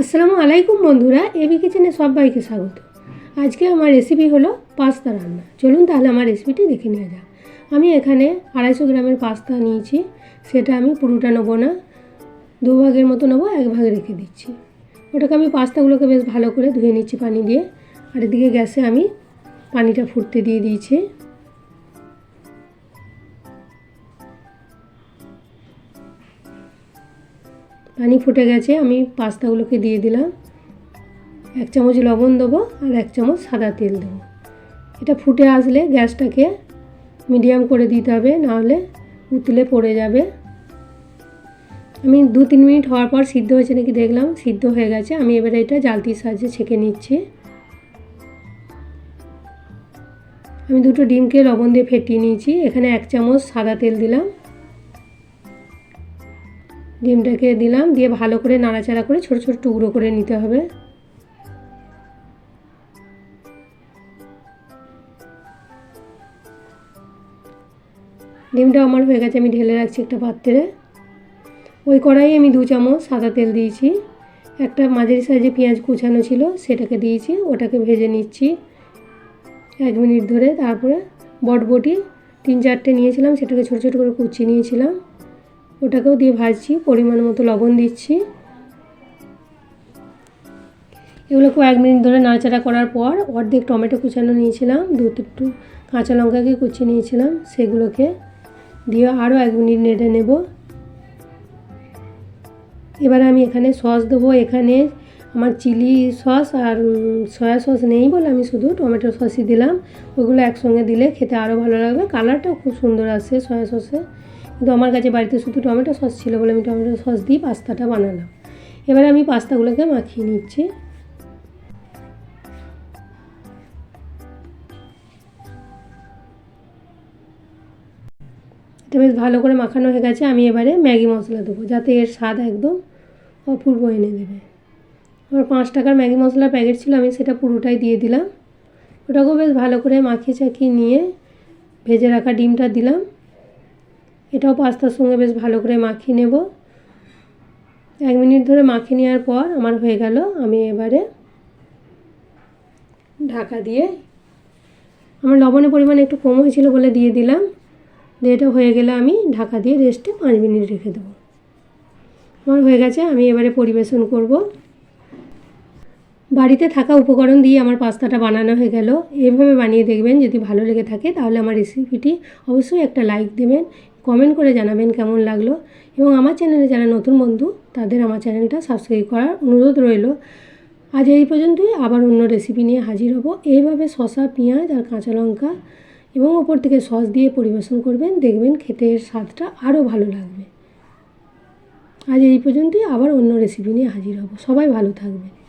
আসসালামু আলাইকুম বন্ধুরা, এবি কিচেনে সবাইকে স্বাগত। আজকে আমার রেসিপি হলো পাস্তা রান্না। চলুন তাহলে আমার রেসিপিটি দেখে নেওয়া যাক। আমি এখানে আড়াইশো গ্রামের পাস্তা নিয়েছি, সেটা আমি পুরোটা নেব না, দু ভাগের মতো নেব, এক ভাগ রেখে দিচ্ছি। ওটাকে আমি পাস্তাগুলোকে বেশ ভালো করে ধুয়ে নিচ্ছি পানি দিয়ে, আর এদিকে গ্যাসে আমি পানিটা ফুটতে দিয়ে দিয়েছি। পানি ফুটে গেছে, আমি পাস্তাগুলোকে দিয়ে দিলাম। এক চামচ লবণ দেবো আর এক চামচ সাদা তেল দেবো। এটা ফুটে আসলে গ্যাসটাকে মিডিয়াম করে দিতে হবে, নাহলে উতলে পড়ে যাবে। আমি দু তিন মিনিট হওয়ার পর সিদ্ধ হয়েছে নাকি দেখলাম, সিদ্ধ হয়ে গেছে। আমি এবারে এটা জালতির সাহায্যে ছেঁকে নিচ্ছি। আমি দুটো ডিমকে লবণ দিয়ে ফেটিয়ে নিয়েছি। এখানে এক চামচ সাদা তেল দিলাম। ডিমটাকে দিলাম, দিয়ে ভালো করে নাড়াচাড়া করে ছোট ছোট টুকরো করে নিতে হবে। ডিমটা আমার হয়ে গেছে, আমি ঢেলে রাখছি একটা পাত্রে। ওই কড়াই আমি দু চামচ সাদা তেল দিয়েছি, একটা মাঝারি সাইজে পেঁয়াজ কুচানো ছিল, সেটাকে দিয়েছি, ওটাকে ভেজে নিচ্ছি এক মিনিট ধরে। তারপরে বটবটি তিন চারটে নিয়েছিলাম, সেটাকে ছোটো ছোটো করে কুচিয়ে নিয়েছিলাম। ওটাকেও দিয়ে ভাজছি, পরিমাণ মতো লবণ দিচ্ছি। এগুলোকে এক মিনিট ধরে নাড়াচাড়া করার পর অর্ধেক টমেটো কুচানো নিয়েছিলাম দু একটু কাঁচা লঙ্কাকে কুচিয়ে নিয়েছিলাম, সেগুলোকে দিয়ে আরও এক মিনিট নেড়ে নেব। এবারে আমি এখানে সস দেবো, এখানে আমার চিলি সস আর সয়া সস নেই বলে আমি শুধু টমেটো সসই দিলাম। ওগুলো একসঙ্গে দিলে খেতে আরও ভালো লাগবে। কালারটাও খুব সুন্দর আসে সয়া সসে। কিন্তু আমার কাছে বাড়িতে শুধু টমেটো সস ছিল বলে আমি টমেটো সস দিয়ে পাস্তাটা বানালাম। এবারে আমি পাস্তাগুলোকে মাখিয়ে নিচ্ছি। এটা বেশ ভালো করে মাখানো হয়ে গেছে, আমি এবারে ম্যাগি মশলা দেবো, যাতে এর স্বাদ একদম অপূর্ব এনে দেবে। আমার পাঁচ টাকার ম্যাগি মশলার প্যাকেট ছিল, আমি সেটা পুরোটাই দিয়ে দিলাম। ওটাকেও বেশ ভালো করে মাখিয়ে চাখিয়ে নিয়ে ভেজে রাখা ডিমটা দিলাম। এটাও পাস্তার সঙ্গে বেশ ভালো করে মাখিয়ে নেব। এক মিনিট ধরে মাখিয়ে নেওয়ার পর আমার হয়ে গেল, আমি এবারে ঢাকা দিয়ে আমার লবণের পরিমাণ একটু কম হয়েছিল বলে দিয়ে দিলাম। দিয়ে এটা হয়ে গেলে আমি ঢাকা দিয়ে রেস্টে পাঁচ মিনিট রেখে দেবো। আমার হয়ে গেছে, আমি এবারে পরিবেশন করব। বাড়িতে থাকা উপকরণ দিয়ে আমার পাস্তাটা বানানো হয়ে গেল। এভাবে বানিয়ে দেখবেন, যদি ভালো লেগে থাকে তাহলে আমার রেসিপিটি অবশ্যই একটা লাইক দেবেন কমেন্ট করে জানাবেন কেমন লাগল। এবং আমার চ্যানেলে যারা নতুন বন্ধু, তাদের আমার চ্যানেলটা সাবস্ক্রাইব করার অনুরোধ রইল। আজ এই পর্যন্তই, আবার অন্য রেসিপি নিয়ে হাজির হব। এইভাবে শসা, পেঁয়াজ আর কাঁচা লঙ্কা এবং ওপর থেকে সস দিয়ে পরিবেশন করবেন, দেখবেন খেতে স্বাদটা আরও ভালো লাগবে। আজ এই পর্যন্তই, আবার অন্য রেসিপি নিয়ে হাজির হব। সবাই ভালো থাকবেন।